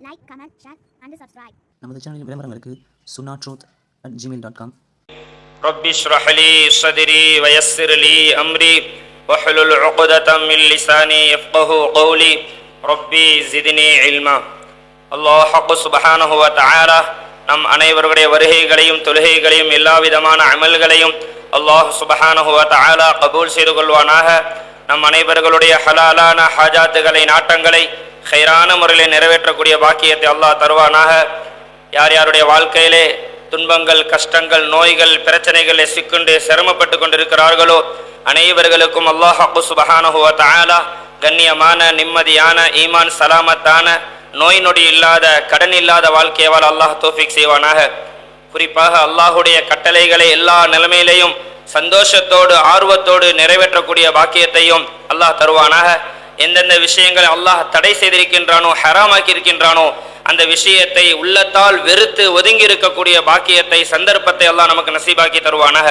like, comment, share, and subscribe. நமது சேனலின் விளம்பரங்களுக்கு சுனா truth at Gmail dot com رب اشرح لي صدري ويسر لي أمري واحلل عقدة من لساني يفقه قولي ربي زدني علما அல்லாஹ் ஹக்கு சுபஹானஹு வ தஆலா நம் அனைவருடைய வருகைகளையும் தொழுகைகளையும் எல்லா விதமான அமல்களையும் அல்லாஹ் சுபஹானஹு வ தஆலா கபூல் செய்து கொள்வானாக நம் அனைவர்களுடைய ஹலாலான ஹாஜாத்துகளை நாட்டங்களை ஹைரான முறையில் நிறைவேற்றக்கூடிய பாக்கியத்தை அல்லாஹ் தருவானாக. யார் யாருடைய வாழ்க்கையிலே துன்பங்கள் கஷ்டங்கள் நோய்கள் பிரச்சனைகளை சிக்குண்டு சிரமப்பட்டு கொண்டிருக்கிறார்களோ அனைவர்களுக்கும் அல்லாஹு சுபஹானஹு தாயாலா கண்ணியமான நிம்மதியான ஈமான் சலாமத்தான நோய் நொடி இல்லாத கடன் இல்லாத வாழ்க்கையவால் அல்லாஹ் தோஃபிக் செய்வானாக. குறிப்பாக அல்லாஹுடைய கட்டளைகளை எல்லா நிலைமையிலையும் சந்தோஷத்தோடு ஆர்வத்தோடு நிறைவேற்றக்கூடிய பாக்கியத்தையும் அல்லாஹ் தருவானாக. எந்தெந்த விஷயங்களை அல்லாஹ் தடை செய்திருக்கின்றானோ ஹராமாக்கி இருக்கின்றானோ அந்த விஷயத்தை உள்ளத்தால் வெறுத்து ஒதுங்கி இருக்கக்கூடிய பாக்கியத்தை சந்தர்ப்பத்தை எல்லாம் நமக்கு நசீபாக்கி தருவானாக.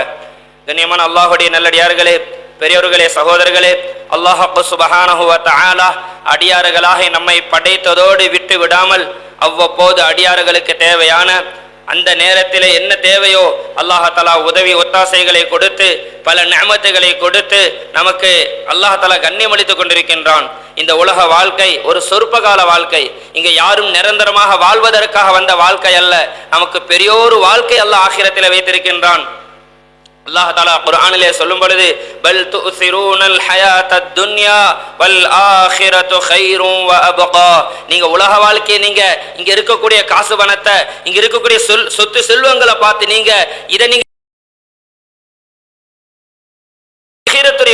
கண்ணியமான அல்லாஹுடைய நல்லடியார்களே பெரியவர்களே சகோதரர்களே அல்லாஹ் சுபஹானஹு வ தஆலா நம்மை படைத்ததோடு விட்டு விடாமல் அவ்வப்போது அடியார்களுக்கு தேவையான அந்த நேரத்தில் என்ன தேவையோ அல்லாஹாலா உதவி ஒத்தாசைகளை கொடுத்து பல நியமத்துகளை கொடுத்து நமக்கு அல்லாஹாலா கண்ணியமளித்துக் கொண்டிருக்கின்றான். இந்த உலக வாழ்க்கை ஒரு சொற்பகால வாழ்க்கை. இங்க யாரும் நிரந்தரமாக வாழ்வதற்காக வந்த வாழ்க்கை அல்ல. நமக்கு பெரியோரு வாழ்க்கை அல்ல ஆகிரத்தில் வைத்திருக்கின்றான். அல்லாஹாலா குரானிலே சொல்லும் பொழுது பல் துசிரூனல் ஹயாத்தத் துன்யா வல் ஆஹிரத்து ஹைரும் வ அபகா. நீங்க உலக வாழ்க்கையை நீங்க இங்க இருக்கக்கூடிய காசு பணத்தை இங்க இருக்கக்கூடிய சொல் சொத்து செல்வங்களை பார்த்து நீங்க இதை நீங்க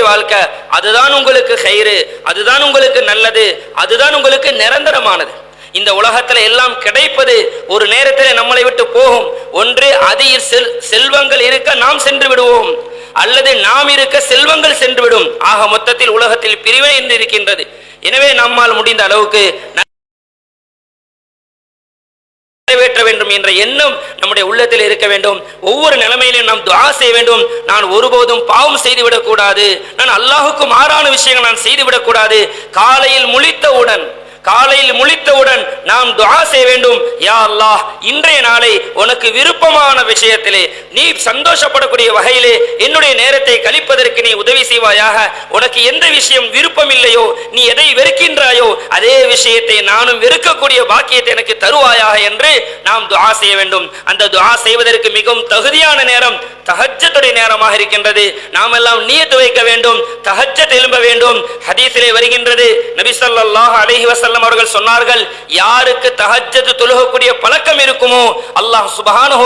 வாழ்க்கை அதுதான் உங்களுக்கு கயிறு அதுதான் உங்களுக்கு நல்லது அதுதான் உங்களுக்கு நிரந்தரமானது. இந்த உலகத்துல எல்லாம் கிடைப்பது ஒரு நேரத்தில் நம்மளை விட்டு போகும். ஒன்று அதில் செல் செல்வங்கள் இருக்க நாம் சென்று விடுவோம். அல்லது நாம் இருக்க செல்வங்கள் சென்று விடும். ஆக மொத்தத்தில் உலகத்தில் பிரிவே என்று இருக்கின்றது. எனவே நம்மால் முடிந்த அளவுக்கு நிறைவேற்ற வேண்டும் என்ற எண்ணம் நம்முடைய உள்ளத்தில் இருக்க வேண்டும். ஒவ்வொரு நிலைமையிலும் நாம் துஆ செய்ய வேண்டும். நான் ஒருபோதும் பாவம் செய்துவிடக் கூடாது நான் அல்லாஹுக்கு மாறான விஷயங்கள் நான் செய்துவிடக் கூடாது காலையில் முழித்தவுடன் காலையில் முழித்தவுடன் நாம் துவா செய்ய வேண்டும். யா அல்லாஹ் இன்றைய நாளை உனக்கு விருப்பமான விஷயத்திலே நீ சந்தோஷப்படக்கூடிய வகையிலே என்னுடைய நேரத்தை கழிப்பதற்கு நீ உதவி செய்வாயாக. உனக்கு எந்த விஷயம் விருப்பம் இல்லையோ நீ எதை வெறுக்கின்றாயோ அதே விஷயத்தை நானும் வெறுக்கக்கூடிய பாக்கியத்தை எனக்கு தருவாயாக என்று நாம் துவா செய்ய வேண்டும். அந்த துவா செய்வதற்கு மிகவும் தகுதியான நேரம். தஹஜ்ஜத்துடைய நேரமாக இருக்கின்றது. நாம் எல்லாம் நீயத்து வைக்க வேண்டும் தஹஜ்ஜத் எழும்ப வேண்டும். ஹதீஸிலே வருகின்றது நபி ஸல்லல்லாஹு அலைஹி வஸல்லம் அவர்கள் சொன்னார்கள் யாருக்கு தஹஜ்ஜத் தொழுகக்கூடிய பழக்கம் இருக்குமோ அல்லாஹ் சுப்ஹானஹு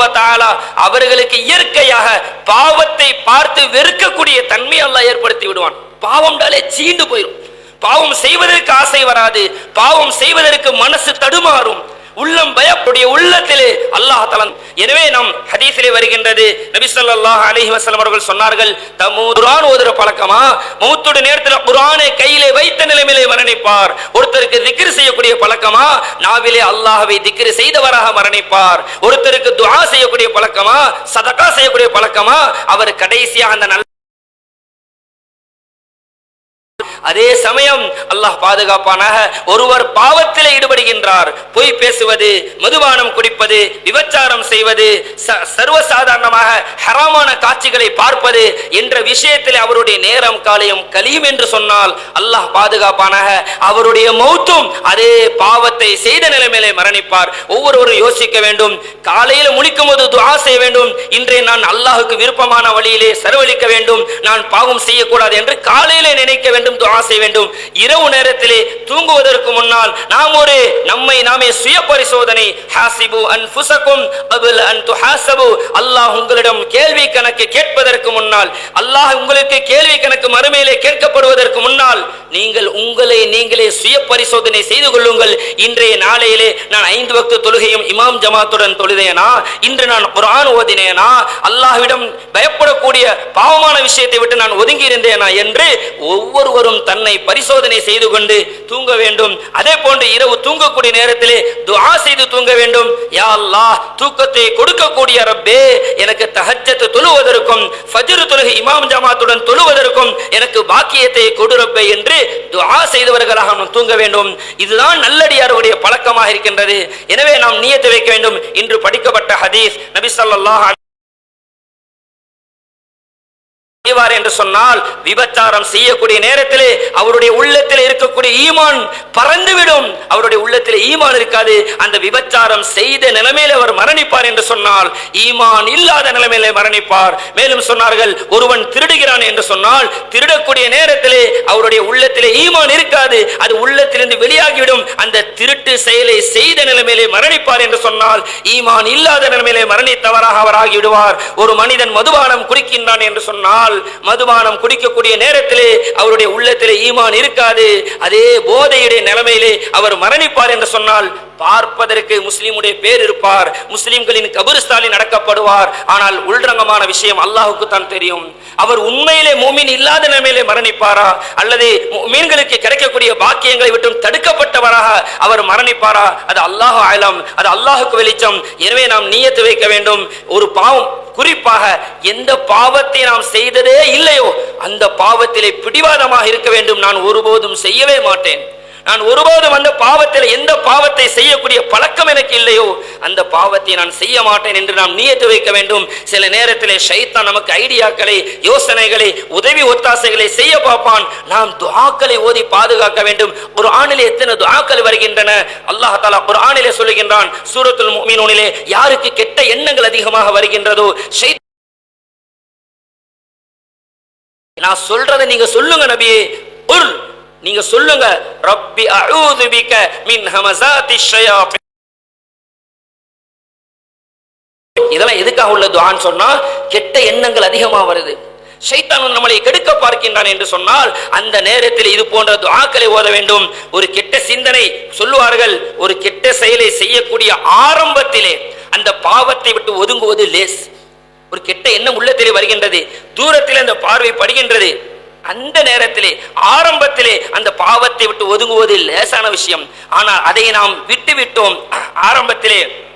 அவர்களுக்கு இயற்கையாக பாவத்தை பார்த்து வெறுக்கக்கூடிய தன்மை அல்லாஹ் ஏற்படுத்தி விடுவான். பாவம்டாலே சீண்டு போயிடும் பாவம் செய்வதற்கு ஆசை வராது. பாவம் செய்வதற்கு மனசு தடுமாறும். உள்ளம் பயப்படைய உள்ளத்திலே அல்லாஹ் தலன் எனவே நம் ஹதீஸிலே வருகின்றது. நபி ஸல்லல்லாஹு அலைஹி அவர்கள் சொன்னார்கள் தம் குர்ஆன் ஓதுற பழக்கமா? மௌத்துடைய நேரத்தில் குரானை கையிலே வைத்த நிலைமையிலே மரணிப்பார். ஒருத்தருக்கு திக்ர் செய்யக்கூடிய பழக்கமா? நாவிலே அல்லாஹ்வை திக்ர் செய்தவராக மரணிப்பார். ஒருத்தருக்கு துவா செய்யக்கூடிய பழக்கமா? சதக்கா செய்யக்கூடிய பழக்கமா? அவர் கடைசியாக அந்த நல்ல அதே சமயம் அல்லாஹ் பாதுகாப்பானாக ஒருவர் பாவத்தில் ஈடுபடுகின்றார். பொய் பேசுவது மதுபானம் குடிப்பது விபச்சாரம் செய்வது ச- சர்வசாதாரணமாக ஹராமான காட்சிகளை பார்ப்பது என்ற விஷயத்தில் அவருடைய நேரம் காலையும் கலியும் என்று சொன்னால் அல்லாஹ் பாதுகாப்பானாக அவருடைய மௌத்தும் அதே பாவத்தை செய்த நிலைமையிலே மரணிப்பார். ஒவ்வொருவரும் யோசிக்க வேண்டும் காலையில் முழிக்கும் போது துவா செய்ய வேண்டும் இன்றைய நான் அல்லாஹுக்கு விருப்பமான வழியிலே செலவழிக்க வேண்டும் நான் பாவம் செய்யக்கூடாது என்று காலையிலே நினைக்க வேண்டும் துஆ செய்ய வேண்டும். இரவு நேரத்திலே தூங்குவதற்கு முன்னால் நாம் ஒரு நம்மை நாமே சுய பரிசோதனை ஹாசிபு அன் துஹாசபு அல்லாஹ் உங்களிடம் கேள்வி கணக்கு கேட்பதற்கு முன்னால் அல்லாஹ் உங்களுக்கு கேள்வி கணக்கு மறுமையிலே கேட்கப்படுவதற்கு முன்னால் நீங்கள் உங்களை நீங்களே சுய பரிசோதனை செய்து கொள்ளுங்கள். இன்றைய நாளையிலே நான் ஐந்து வக்து தொழுகையும் இமாம் ஜமாத்துடன் தொழுதேனா? இன்று நான் குரான் ஓதினேனா? அல்லாஹ்விடம் பயப்படக்கூடிய பாவமான விஷயத்தை விட்டு நான் ஒதுங்கி இருந்தேனா என்று ஒவ்வொருவரும் எப்போதும் தன்னை பரிசோதனை செய்து கொண்டு தூங்க வேண்டும். அதே போன்று இரவு தூங்கக்கூடிய நேரத்திலே துஆ செய்து தூங்க வேண்டும். யா அல்லாஹ் தூக்கத்தை கொடுக்கக்கூடிய ரப்பே எனக்கு தஹஜ்ஜத் தொழுவதற்கும் ஃபஜ்ர் தொழுகை இமாம் ஜமாத்துடன் தொழுவதற்கும் எனக்கு பாக்கியத்தை கொடு ரப்பே என்று துஆ செய்தவர்களாக நாம் தூங்க வேண்டும். இதுதான் நல்லடியாருடைய பழக்கமாக இருக்கின்றது. எனவே நாம் நியத்து வைக்க வேண்டும். இன்று படிக்கப்பட்ட ஹதீஸ் நபி ஸல்லல்லாஹு செய்வார் என்று சொன்னால் விபச்சாரம் செய்யக்கூடிய நேரத்திலே அவருடைய உள்ளத்தில் இருக்கக்கூடிய ஈமான் பறந்துவிடும். அவருடைய உள்ளத்தில் ஈமான் இருக்காது. அந்த விபச்சாரம் செய்த நிலைமையில் அவர் மரணிப்பார் என்று சொன்னால் ஈமான் இல்லாத நிலைமையில மரணிப்பார். மேலும் சொன்னார்கள் ஒருவன் திருடுகிறான் என்று சொன்னால் திருடக்கூடிய நேரத்திலே அவருடைய உள்ளத்திலே ஈமான் இருக்காது. அது உள்ளத்திலிருந்து வெளியாகிவிடும். அந்த திருட்டு செயலை செய்த நிலைமையிலே மரணிப்பார் என்று சொன்னால் ஈமான் இல்லாத நிலைமையிலே மரணித்தவராக அவர் ஆகிவிடுவார். ஒரு மனிதன் மதுபானம் குடிக்கின்றான் என்று சொன்னால் மதுபானம் குடிக்கக்கூடிய நேரத்திலே அவருடைய உள்ளத்திலே ஈமான் இருக்காது. அதே போதையுடைய நிலைமையிலே அவர் மரணிப்பார் என்று சொன்னால் பார்ப்பதற்கு முஸ்லீமுடைய பேர் இருப்பார். முஸ்லிம்களின் கபிரிஸ்தானில் நடக்கப்படுவார். ஆனால் உள்ரங்கமான விஷயம் அல்லாஹுக்கு தான் தெரியும். அவர் உண்மையிலே மூமின் இல்லாத நிலைமையிலே மரணிப்பாரா? அல்லது மீன்களுக்கு கிடைக்கக்கூடிய பாக்கியங்களை விட்டும் தடுக்கப்பட்டவராக அவர் மரணிப்பாரா? அது அல்லாஹ் ஆயலம் அது அல்லாஹுக்கு வெளிச்சம். எனவே நாம் நீயத்து வைக்க வேண்டும். ஒரு பாவம் குறிப்பாக எந்த பாவத்தை நாம் செய்ததே இல்லையோ அந்த பாவத்திலே பிடிவாதமாக இருக்க வேண்டும். நான் ஒருபோதும் செய்யவே மாட்டேன். நான் ஒருபோதும் அந்த பாவத்தில் எந்த பாவத்தை செய்யக்கூடிய பழக்கம் எனக்கு இல்லையோ அந்த பாவத்தை நான் செய்ய மாட்டேன் என்று நாம் நியத்து வைக்க வேண்டும். சில நேரத்தில் ஷைத்தான் நமக்கு ஐடியாக்களை யோசனைகளை உதவி ஒத்தாசைகளை செய்ய பார்ப்பான். நாம் துவாக்களை ஓதி பாதுகாக்க வேண்டும். ஒரு ஆணிலே எத்தனை துவாக்கள் வருகின்றன? அல்லாஹ் தாலா ஒரு ஆணிலே சொல்லுகின்றான் சூரத்துல் மீனோனிலே யாருக்கு கெட்ட எண்ணங்கள் அதிகமாக வருகின்றதோ ஷைத் நான் சொல்றதை நீங்க சொல்லுங்க நபியே. உல் நீங்க சொல்லுங்க ரப்பி அஊது பிக மின் ஹமசாதி இதெல்லாம் எதுக்காக உள்ள துஆன்னு சொன்னா கெட்ட எண்ணங்கள் அதிகமா வருது. சைத்தான் நம்மளை கெடுக்க பார்க்கின்றான் என்று சொன்னால் அந்த நேரத்தில் இது போன்ற துவாக்களை ஓத வேண்டும். ஒரு கெட்ட சிந்தனை சொல்லுவார்கள் ஒரு கெட்ட செயலை செய்யக்கூடிய ஆரம்பத்திலே அந்த பாவத்தை விட்டு ஒதுங்குவது லேஸ். ஒரு கெட்ட எண்ணம் உள்ளத்திலே வருகின்றது தூரத்தில் அந்த பார்வை படுகின்றது. அந்த நேரத்திலே ஆரம்பத்திலே அந்த பாவத்தை விட்டு ஒதுங்குவது லேசான விஷயம். ஆனால் அதை நாம் விட்டு விட்டோம் ஆரம்பத்திலே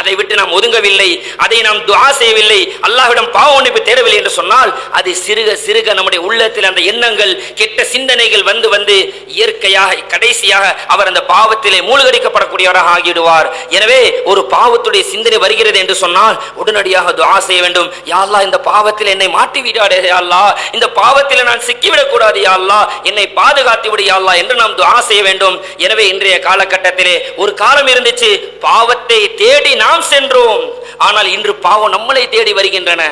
அதை விட்டு நாம் ஒதுங்கவில்லை. அதை நாம் துவா செய்யவில்லை. அல்லாஹ்விடம் பாவ மன்னிப்பு தேடவில்லை என்று சொன்னால் அது சிறுக சிறுக நம்முடைய உள்ளத்தில் அந்த எண்ணங்கள் கெட்ட சிந்தனைகள் வந்து வந்து இயற்கையாக கடைசியாக அவர் அந்த பாவத்திலே மூழ்கடிக்கப்படக்கூடியவராக ஆகிவிடுவார். எனவே ஒரு பாவத்துடைய சிந்தனை வருகிறது என்று சொன்னால் உடனடியாக துவா செய்ய வேண்டும். யா இந்த பாவத்தில் என்னை மாட்டி விடாதே யா இந்த பாவத்தில் நான் சிக்கிவிடக்கூடாது யாழ்லா யா என்னை பாதுகாத்து விடு யா என்று நாம் துவா செய்ய வேண்டும். எனவே இன்றைய காலகட்டத்திலே ஒரு காலம் இருந்துச்சு. பாவத்தை தேடி நாம் சென்றோம். ஆனால் இன்று பாவம் நம்மளை தேடி வருகின்றன.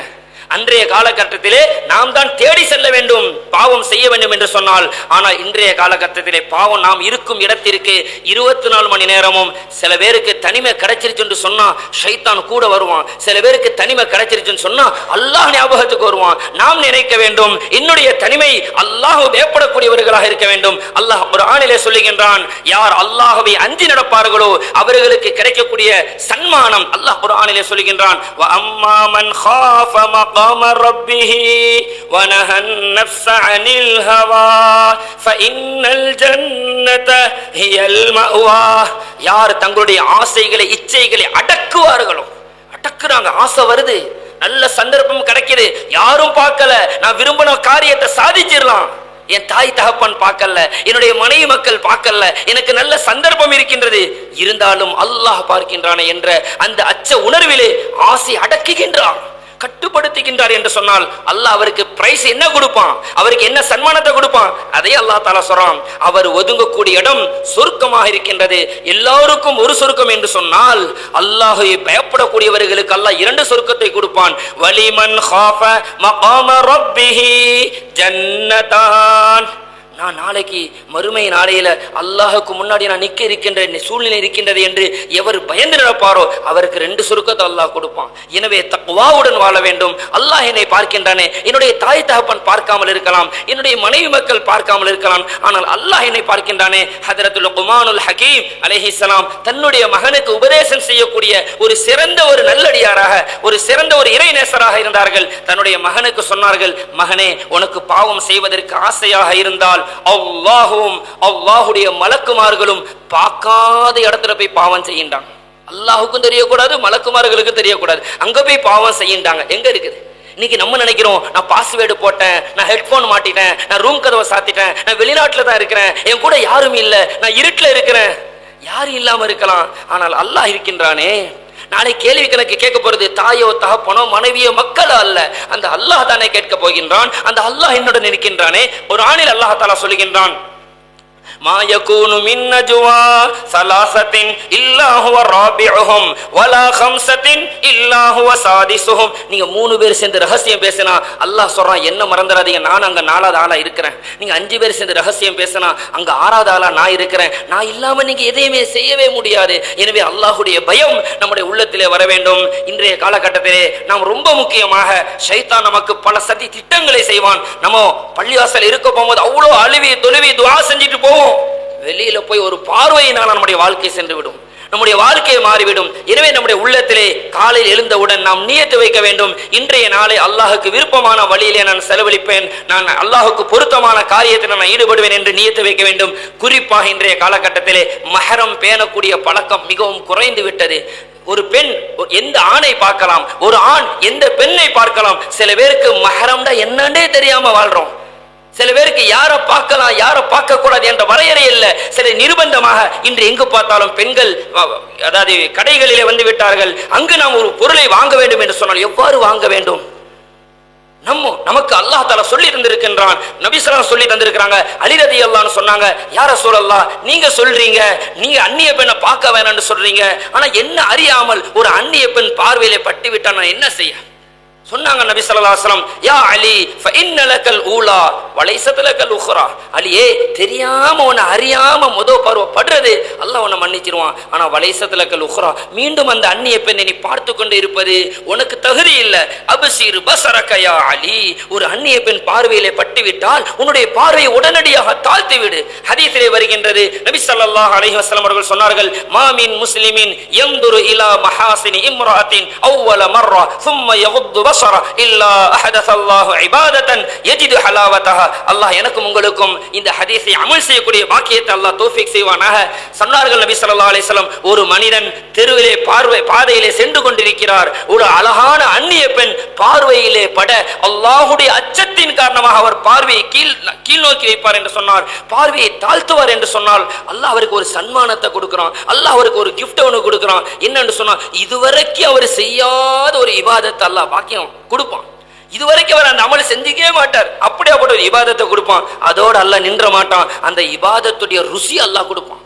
அன்றைய காலகட்டத்திலே நாம் தான் தேடி செல்ல வேண்டும் பாவம் செய்ய வேண்டும் என்று சொன்னால். ஆனால் இன்றைய காலகட்டத்திலே பாவம் நாம் இருக்கும் இடத்திற்கு இருபத்தி நாலு மணி நேரமும் சில பேருக்கு தனிமை கிடைச்சிருச்சு என்று சொன்னா ஷைத்தான் கூட வருவான். சில பேருக்கு தனிமை கிடைச்சிருச்சுன்னு சொன்னா அல்லாஹ் ஞாபகத்துக்கு வருவான். நாம் நினைக்க வேண்டும் என்னுடைய தனிமை அல்லாஹ் வேப்படக்கூடியவர்களாக இருக்க வேண்டும். அல்லாஹ் ஒரு ஆணிலே சொல்லுகின்றான் யார் அல்லாஹவை அஞ்சி நடப்பார்களோ அவர்களுக்கு கிடைக்கக்கூடிய சன்மானம் அல்லாஹ் ஒரு ஆணிலே சொல்லுகின்றான் "வ அம்மா மன் خَافَ مَقَامَ رَبِّهِ وَنَهَى النَّفْسَ عَنِ الْهَوَى فَإِنَّ الْجَنَّةَ هِيَ الْمَأْوَى யார் தங்களுடைய ஆசைகளை இச்சைகளை அடக்குவார்களோ அடக்குறாங்க ஆசை வருது நல்ல சந்தர்ப்பம் கிடைக்குது யாரும் பார்க்கல நான் விரும்பின காரியத்தை சாதிச்சிடலாம் என் தாய் தகப்பன் பார்க்கல என்னுடைய மனைவி மக்கள் பார்க்கல எனக்கு நல்ல சந்தர்ப்பம் இருக்கின்றது இருந்தாலும் அல்லாஹ் பார்க்கின்றானே என்ற அந்த அச்ச உணர்விலே ஆசை அடக்குகின்றான் கட்டுப்படுத்துகின்றார் என்று சொன்னால் அல்லாஹ் அவருக்கு பிரைஸ் என்ன கொடுப்பான்? அவருக்கு என்ன சன்மானத்தை கொடுப்பான்? அதை அல்லாஹ் தாலா சொல்றான். அவர் ஒதுங்கக்கூடிய இடம் சுருக்கமாக இருக்கின்றது. எல்லாருக்கும் ஒரு சுருக்கம் என்று சொன்னால் அல்லாஹை பயப்படக்கூடியவர்களுக்கு அல்லாஹ் இரண்டு சுருக்கத்தை கொடுப்பான். வலிமன் ஹாஃப மகாம ரப்பிஹி ஜன்னதான். நான் நாளைக்கு மறுமை நாளையில அல்லாஹுக்கு முன்னாடி நான் நிக்க இருக்கின்ற சூழ்நிலை இருக்கின்றது என்று எவர் பயந்து நடப்பாரோ அவருக்கு ரெண்டு சுருக்கத்தை அல்லாஹ் கொடுப்பான். எனவே தக்குவாவுடன் வாழ வேண்டும். அல்லாஹ் என்னை பார்க்கின்றானே என்னுடைய தாய் தகப்பன் பார்க்காமல் இருக்கலாம் என்னுடைய மனைவி மக்கள் பார்க்காமல் இருக்கலாம் ஆனால் அல்லாஹ் என்னை பார்க்கின்றானே ஹதரத்துல் குமானுல் ஹக்கீம் அலைஹிஸ்ஸலாம் தன்னுடைய மகனுக்கு உபதேசம் செய்யக்கூடிய ஒரு சிறந்த ஒரு நல்லடியாராக ஒரு சிறந்த ஒரு இறைநேசராக இருந்தார்கள். தன்னுடைய மகனுக்கு சொன்னார்கள் மகனே உனக்கு பாவம் செய்வதற்கு ஆசையாக இருந்தால் அல்லாஹுவும் அல்லாஹுடைய மலக்குமார்களும் பார்க்காத இடத்துல போய் பாவம் செய்யின்றாங்க அல்லாஹுக்கும் தெரியக்கூடாது மலக்குமார்களுக்கும் தெரியக்கூடாது. அங்க போய் பாவம் செய்யின்றாங்க எங்க இருக்குது? இன்னைக்கு நம்ம நினைக்கிறோம் நான் பாஸ்வேர்டு போட்டேன் நான் ஹெட்போன் மாட்டிட்டேன் நான் ரூம் கதவை சாத்திட்டேன் நான் வெளிநாட்டில் தான் இருக்கிறேன் என் கூட யாரும் இல்லை நான் இருட்டில் இருக்கிறேன். யாரும் இல்லாமல் இருக்கலாம். ஆனால் அல்லாஹ் இருக்கின்றானே. நாளை கேள்வி கணக்கு கேட்க போறது தாயோ தகப்பனோ மனைவியோ மக்களோ அல்ல. அந்த அல்லாஹ் தானே கேட்க போகின்றான். அந்த அல்லாஹ் என்னுடன் இருக்கின்றானே ஒரு ஆணில் அல்லாஹ் தாலா சொல்லுகின்றான். ما يكون من نجوى ثلاثة إلا هو رابعهم ولا خمسة إلا هو سادسهم நீங்க மூணு பேர் சேர்ந்து ரகசியம் பேசினா அல்லாஹ் சொல்றான் என்ன மறந்துடாதீங்க நான் அங்க நாலாவது ஆளா இருக்கிறேன் நீங்க அஞ்சு பேர் சேர்ந்து ரகசியம் பேசினா அங்க ஆறாவது ஆளா நான் இருக்கிறேன் நான் இல்லாம நீங்க எதையுமே செய்யவே முடியாது எனவே அல்லாஹ்வுடைய பயம் நம்முடைய உள்ளத்திலே வர வேண்டும் இன்றைய காலகட்டத்திலே நாம் ரொம்ப முக்கியமாக ஷைத்தான் நமக்கு பல சதி திட்டங்களை செய்வான் நம்ம பள்ளிவாசல் இருக்க போகும்போது அவ்வளோ அழுவி தொழுவி துவா செஞ்சுட்டு போவோம். வெளியில போய் ஒரு பார்வையினால் நம்முடைய வாழ்க்கை சென்று விடும் நம்முடைய வாழ்க்கை மாறிவிடும். எனவே நம்முடைய உள்ளத்திலே காலையில் எழுந்தவுடன் நாம் நியத்து வைக்க வேண்டும். இன்றைய நாளை அல்லாஹுக்கு விருப்பமான வழியிலே நான் செலவழிப்பேன். நான் அல்லாஹுக்கு பொருத்தமான காரியத்தில் நான் ஈடுபடுவேன் என்று நியத்து வைக்க வேண்டும். குறிப்பாக இன்றைய காலகட்டத்திலே மஹரம் பேணக்கூடிய பழக்கம் மிகவும் குறைந்து விட்டது. ஒரு பெண் எந்த ஆணை பார்க்கலாம்? ஒரு ஆண் எந்த பெண்ணை பார்க்கலாம்? சில பேருக்கு மஹரம்டா என்னன்னே தெரியாம வாழ்றோம். சில பேருக்கு யாரை பார்க்கலாம் யாரை பார்க்க கூடாது என்ற வரையறை இல்லை. சில நிர்பந்தமாக இன்று எங்கு பார்த்தாலும் பெண்கள் அதாவது கடைகளிலே வந்து விட்டார்கள். அங்கு நாம் ஒரு பொருளை வாங்க வேண்டும் என்று சொன்னால் எவ்வாறு வாங்க வேண்டும்? நம்ம நமக்கு அல்லாஹ் தாலா சொல்லி தந்திருக்கின்றான். நபிசலாம் சொல்லி தந்திருக்கிறாங்க. அலிரதி அல்லான்னு சொன்னாங்க யார சொல்லல்லா நீங்க சொல்றீங்க நீங்க அந்நிய பெண்ணை பார்க்க வேணாம்னு சொல்றீங்க. ஆனா என்ன அறியாமல் ஒரு அந்நிய பெண் பார்வையிலே பட்டு விட்டா நான் என்ன செய்ய? சொன்னாங்க நபி சல்லா யா அலி இன்னலக்கல் ஊலா வலைசத்துலக்கல் உஹ்ரா அலியே தெரியாம உன்னை அறியாம முத பருவப்படுறது அல்லாஹ் உன்னை மன்னிச்சிருவான். ஆனா வலைசத்துலக்கல் உஹ்ரா மீண்டும் அந்த அந்நிய பெண்ணை நீ பார்த்து கொண்டு இருப்பது உனக்கு தகுதி இல்லை. அபசீர் பசரக்கயா அலி ஒரு அந்நிய பெண் பார்வையிலே பட்டுவிட்டால் உன்னுடைய பார்வையை உடனடியாக தாழ்த்தி விடு ஹதீஸிலே வருகின்றது நபி சல்லாஹ் வசலம் அவர்கள் சொன்னார்கள் மாமின் முஸ்லிமின் எந்துரு இலா மஹாசினி இம்ராத்தின் அவ்வள மர்ரா சும்ம யகுத்து பஸர இல்லா அஹதசல்லாஹு இபாதத்தன் யஜிது ஹலாவத்தஹா அல்லாஹ் எனக்கும் உங்களுக்கும் இந்த ஹதீஸை அமல் செய்யக்கூடிய பாக்கியத்தை அல்லாஹ் தோஃபிக் செய்வானாக. சொன்னார்கள் நபி ஸல்லல்லாஹு அலைஹி ஒரு மனிதன் தெருவிலே பார்வை பாதையிலே சென்று கொண்டிருக்கிறார். ஒரு அழகான அந்நிய பெண் பார்வையிலே பட அல்லாஹுடைய அச்சத்தின் காரணமாக அவர் பார்வையை கீழ் கீழ் நோக்கி வைப்பார் என்று சொன்னார். பார்வையை தாழ்த்துவார் என்று சொன்னால் அல்லாஹ் அவருக்கு ஒரு சன்மானத்தை கொடுக்கிறான். அல்லாஹ் அவருக்கு ஒரு கிஃப்ட் ஒன்று கொடுக்கிறான். என்னன்னு சொன்னால் இதுவரைக்கும் அவர் செய்யாத ஒரு இவாதத்தை அல்லாஹ் பாக்கியம் கொடுப்பான். இதுவரைக்கும் அவர் அந்த அமலை செஞ்சுக்கவே மாட்டார். அப்படியாப்பட்ட ஒரு இபாதத்தை கொடுப்பான். அதோட அல்ல நின்ற மாட்டான். அந்த இபாதத்துடைய ருசி அல்லாஹ் கொடுப்பான்.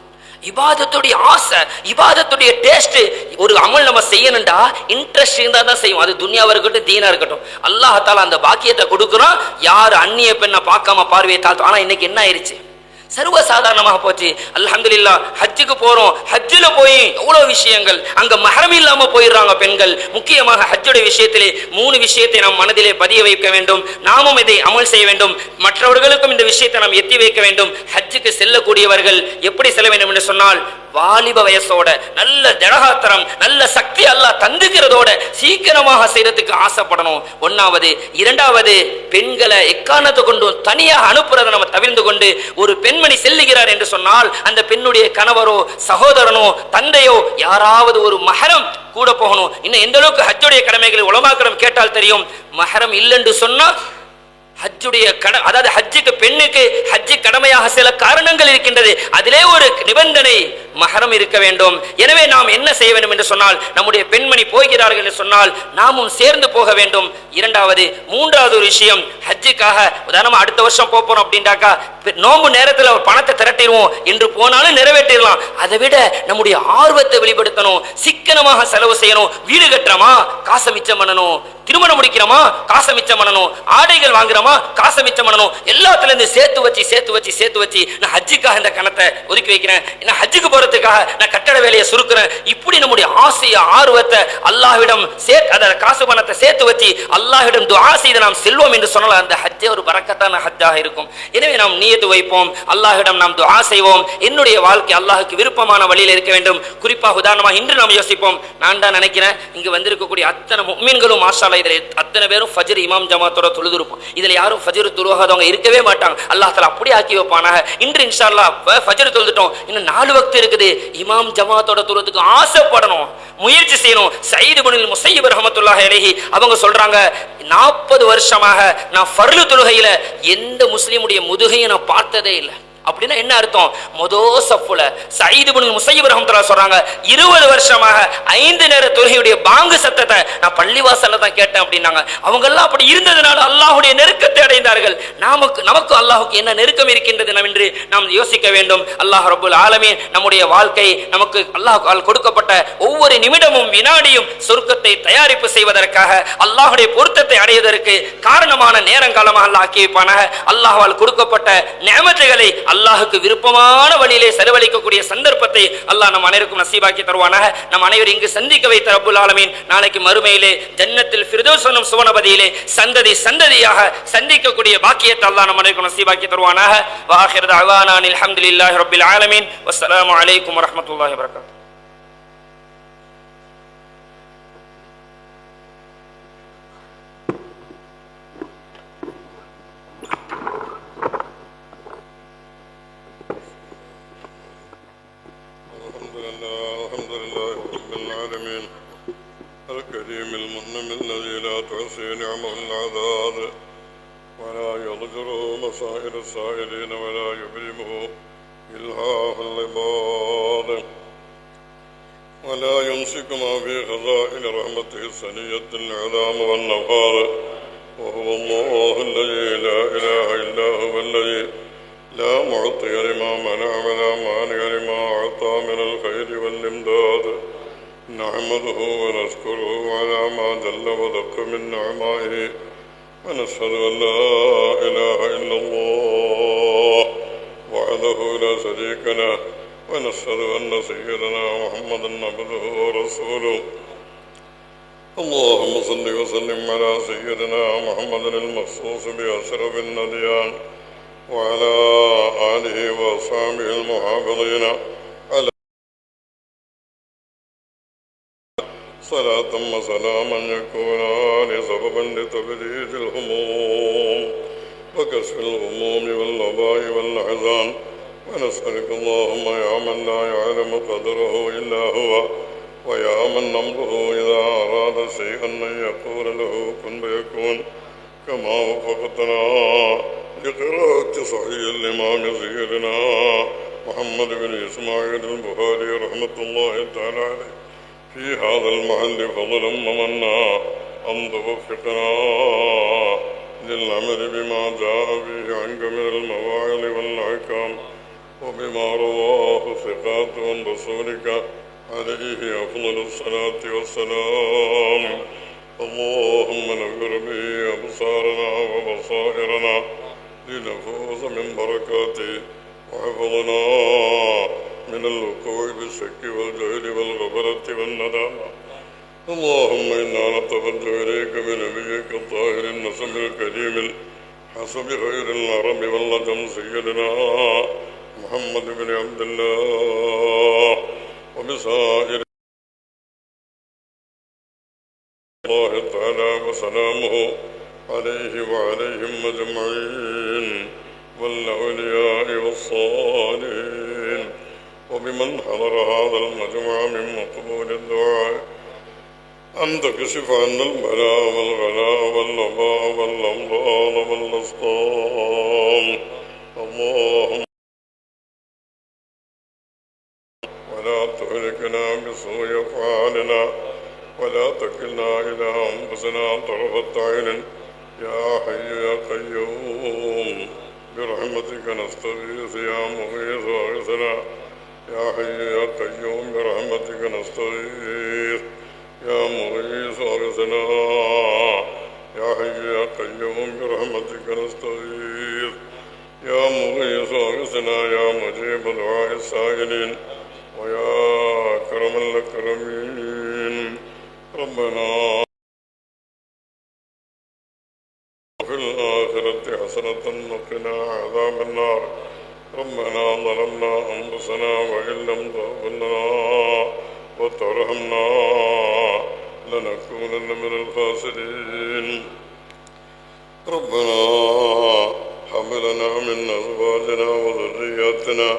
இபாதத்துடைய ஆசை இபாதத்துடைய டேஸ்ட் ஒரு அமல் நம்ம செய்யணும்டா இன்ட்ரெஸ்ட் இருந்தால் தான் செய்வோம். அது துனியாவா இருக்கட்டும் தீனா இருக்கட்டும். அல்லாஹ் அந்த பாக்கியத்தை கொடுக்குறோம் யார் அந்நிய பெண்ணை பார்க்காம பார்வையை தாழ்த்தும். ஆனா இன்னைக்கு என்ன ஆயிருச்சு? சர்வ சாதாரணமாக போச்சு. அல்ஹம்துலில்லா ஹஜ்ஜுக்கு போகிறோம் ஹஜ்ஜில் போய் எவ்வளோ விஷயங்கள்? அங்கே மகரம் இல்லாமல் போயிடுறாங்க பெண்கள். முக்கியமாக ஹஜ்ஜுடைய விஷயத்திலே மூணு விஷயத்தை நாம் மனதிலே பதிய வைக்க வேண்டும். நாமும் இதை அமல் செய்ய வேண்டும். மற்றவர்களுக்கும் இந்த விஷயத்தை நாம் எத்தி வைக்க வேண்டும். ஹஜ்ஜுக்கு செல்லக்கூடியவர்கள் எப்படி செல்ல வேண்டும் என்று சொன்னால் வாலிப வயசோட நல்ல ஜடகாத்திரம் நல்ல சக்தி அல்லா தந்துக்கிறதோட சீக்கிரமாக செய்யறதுக்கு ஆசைப்படணும். ஒன்னாவது இரண்டாவது பெண்களை எக்காரணத்தை கொண்டு தனியாக அனுப்புறதை நம்ம தவிர்ந்து கொண்டு ஒரு பெண்மணி செல்லுகிறார் என்று சொன்னால் அந்த பெண்ணுடைய கணவரோ சகோதரனோ தந்தையோ யாராவது ஒரு மஹரம் கூட போகணும். இன்னும் எந்த அளவுக்கு ஹஜ்ஜுடைய கடமைகள் உலமாக்கிறம் கேட்டால் தெரியும் மஹரம் இல்லைன்னு சொன்னா ஹஜ்ஜுடைய கட அதாவது ஹஜ்ஜுக்கு பெண்ணுக்கு ஹஜ்ஜு கடமையாக சில காரணங்கள் இருக்கின்றது. அதிலே ஒரு நிபந்தனை மகரம் இருக்க வேண்டும். எனவே நாம் என்ன செய்ய வேண்டும் என்று சொன்னால் நம்முடைய பெண்மணி போகிறார்கள் என்று சொன்னால் நாமும் சேர்ந்து போக வேண்டும். இரண்டாவது மூன்றாவது ஒரு விஷயம் ஹஜ்ஜுக்காக உதாரணமா அடுத்த வருஷம் போறோம் அப்படின்டாக்கா நோம்பு நேரத்தில் ஒரு பணத்தை திரட்டிடுவோம் என்று போனாலும் நிறைவேற்றிடலாம். அதை விட நம்முடைய ஆர்வத்தை வெளிப்படுத்தணும். சிக்கனமாக செலவு செய்யணும். வீடு கட்டுறோமா? காசை மிச்சம் பண்ணணும். திருமணம் முடிக்கிறோமா? காசை மிச்சம் பண்ணணும். ஆடைகள் வாங்குறோமா? காசை மிச்சம் பண்ணணும். எல்லாத்துல இருந்து சேர்த்து வச்சு சேர்த்து வச்சு சேர்த்து வச்சு நான் ஹஜ்ஜுக்காக இந்த கணத்தை ஒதுக்கி வைக்கிறேன். நான் ஹஜ்ஜுக்கு போறதுக்காக நான் கட்டட வேலையை சுருக்குறேன். இப்படி நம்முடைய ஆசைய ஆர்வத்தை அல்லாஹ்விடம் சேர்த்து அதை காசு பணத்தை சேர்த்து வச்சு அல்லாஹ்விடம் துஆ செய்து நாம் செல்வோம் என்று சொன்னால் அந்த ஹஜ்ஜே ஒரு பறக்கத்தான ஹஜ்ஜாக இருக்கும். எனவே நாம் நீயத்து வைப்போம் அல்லாஹ்விடம் நாம் துஆ செய்வோம். என்னுடைய வாழ்க்கை அல்லாஹுக்கு விருப்பமான வழியில் இருக்க வேண்டும். குறிப்பாக உதாரணமாக இன்று நாம் யோசிப்போம் நான் தான் நினைக்கிறேன் இங்கு வந்திருக்கக்கூடிய அத்தனை மீன்களும் மாஷாலா இதில் அத்தனை பேரும் ஃபஜ்ர் இமாம் ஜமாத்தோட தொழுதுருப்போம். இதில் யாரும் ஃபஜ்ர் துருவாகாதவங்க இருக்கவே மாட்டாங்க. அல்லாஹ் தாலா அப்படி ஆக்கி வைப்பானாக. இன்று இன்ஷா அல்லா ஃப- தொழுதுட்டோம். இன்னும் நாலு வக்து இருக்கு இருக்குது. இமாம் ஜமாத்தோட தூரத்துக்கு ஆசைப்படணும். முயற்சி செய்யணும். சயீது பனில் முசையப் ரஹமத்துல்லாஹ் அலைஹி அவங்க சொல்றாங்க நாற்பது வருஷமாக நான் ஃபர்லு தொழுகையில எந்த முஸ்லீமுடைய முதுகையை நான் பார்த்ததே இல்லை. அப்படின்னா என்ன அர்த்தம்? மொதோ சப்புல சயீது பின் முசையீப் ரஹமத்துல்லாஹி சொல்றாங்க இருபது வருஷமாக ஐந்து நேர தொழுகையுடைய பாங்கு சத்தத்தை நான் பள்ளிவாசல்ல தான் கேட்டேன் அப்படின்னாங்க. அவங்க எல்லாம் அப்படி இருந்ததுனால அல்லாஹுடைய நெருக்கத்தை அடைந்தார்கள். நமக்கு நமக்கு அல்லாஹுக்கு என்ன நெருக்கம் இருக்கின்றது நாம் என்று நாம் யோசிக்க வேண்டும். அல்லாஹ் ரபுல் ஆலமே நம்முடைய வாழ்க்கை நமக்கு அல்லாஹால் கொடுக்கப்பட்ட ஒவ்வொரு நிமிடமும் வினாடியும் சொர்க்கத்தை தயாரிப்பு செய்வதற்காக அல்லாஹுடைய பொருத்தத்தை அடைவதற்கு காரணமான நேரங்காலமாக அல்லாஹ் ஆக்கி வைப்பானாக. அல்லாஹ்வால் கொடுக்கப்பட்ட நேமத்தைகளை அல்லாஹுக்கு விருப்பமான வழியிலே செலவழிக்கக்கூடிய சந்தர்ப்பத்தை அல்லாஹ் நம் அனைவருக்கும் நசீபாக்கி தருவானாக. நம் அனைவரும் இங்கு சந்திக்க வைத்த அபுல் ஆலமீன். நாளைக்கு மறுமையிலே ஜன்னத்தில் ஃபிர்தௌஸ் சுவனபதியிலே சந்ததி சந்ததியாக சந்திக்கக்கூடிய பாக்கியத்தை அல்லாஹ் நம் அனைவருக்கும் நசீபாக்கி தருவானாக. வாஹிர் தஅவானா அல்ஹம்துலில்லாஹி ரபில் ஆலமீன். வஸ்ஸலாமு அலைக்கும் வரஹ்மத்துல்லாஹி வரகாத்து ولا يمسك ما في خزائن رحمته السنية العظام والنفاذ وهو الله الذي لا إله إلا هو الذي لا معطي لما منع ولا مانع لما أعطى من الخير والإمداد. نحمده ونشكره على ما جل ودق من نعمائه ونشهد أن لا إله إلا الله وحده لا شريك له. ونشهد أن سيدنا محمدا عبده ورسوله. اللهم صل وسلم على سيدنا محمد المخصوص بأشرف النديان وعلى آله وأصحابه المحافظين على صلاة وسلاما يكونان سببا لتفريج الهموم وكشف الغموم والوباء والأحزان ونسألك اللهم يا من لا يعلم قدره إلا هو ويا من أمره إذا أراد شيئا أن يقول له كن فيكون. كما وفقتنا لقراءة صحيح الإمام سيدنا محمد بن إسماعيل البخاري رحمة الله تعالى عليه. في هذا المحل فضلا ومنا. أن توفقنا للعمل بما جاء فيه عنك من المواعظ والأحكام. وبما رواه ثقات عن رسولك عليه أفضل الصلاة والسلام اللهم نور به أبصارنا وبصائرنا لنفوز من بركاته وحفظنا من الوقوع بالشك والجهل والغفلة والندامة اللهم إنا نتوجه إليك بنبيك الطاهر النسم الكريم الحسب خير العرب واللجم سيدنا محمد بن عبد الله وبسائر الله تعالى وسلامه عليه وعليهم أجمعين والأولياء والصالحين وبمن حضر هذا المجمع من مقبول الدعاء أن تكشف عنا البلاء والغلاء والوباء والأمراض والأسقام. اللهم ولا تهلكنا بسوء أفعالنا ولا تكلنا إلى أنفسنا طرفة عين يا حي يا قيوم برحمتك نستغيث يا مغيث واغثنا يا حي يا قيوم برحمتك نستغيث يا مغيث واغثنا يا حي يا قيوم برحمتك نستغيث يا مغيث واغثنا يا مجيب دعاء السائلين. ربنا في الآخرة حسنة وقنا عذاب النار. ربنا ظلمنا أنفسنا وإن لم تغفر وترحمنا لنكونن من الخاسرين. ربنا هب لنا من أزواجنا وذرياتنا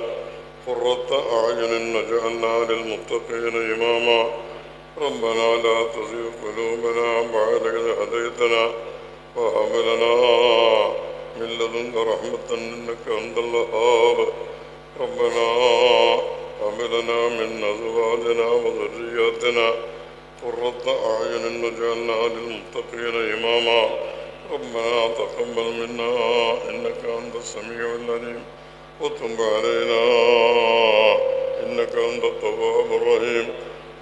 قرة أعين واجعلنا للمتقين إماما. ربنا لا تزغ قلوبنا بعد إذ هديتنا وهب لنا من لدنك رحمة إنك أنت الوهاب. ربنا هب لنا من أزواجنا وذرياتنا قرة أعين واجعلنا للمتقين إماما. ربنا تقبل منا إنك أنت السميع العليم. وتب علينا إنك أنت التواب الرحيم.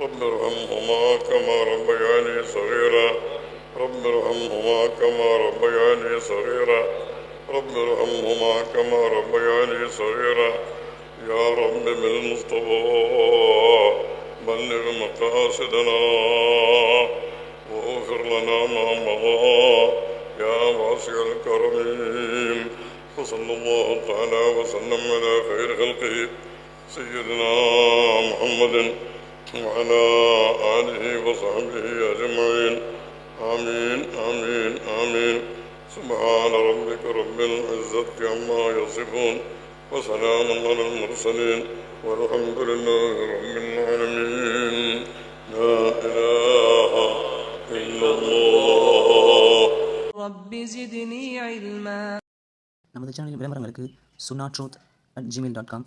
رب ارحمهما كما ربياني صغيرا. رب ارحمهما كما ربياني صغيرا. رب ارحمهما كما ربياني صغيرا. يا رب بالمصطفى بلغ مقاصدنا واغفر لنا ما مضى. يا واسع الكرم. وصلى الله تعالى وسلم على خير خلقه سيدنا محمد. وعلى آله وصحبه أجمعين آمين آمين آمين سبحان ربك رب العزة عما يصفون وسلام على المرسلين والحمد لله رب العالمين لا إله إلا الله رب زدني علما நமது சேனலின் விளம்பரங்களுக்கு சுனா truth at Gmail dot com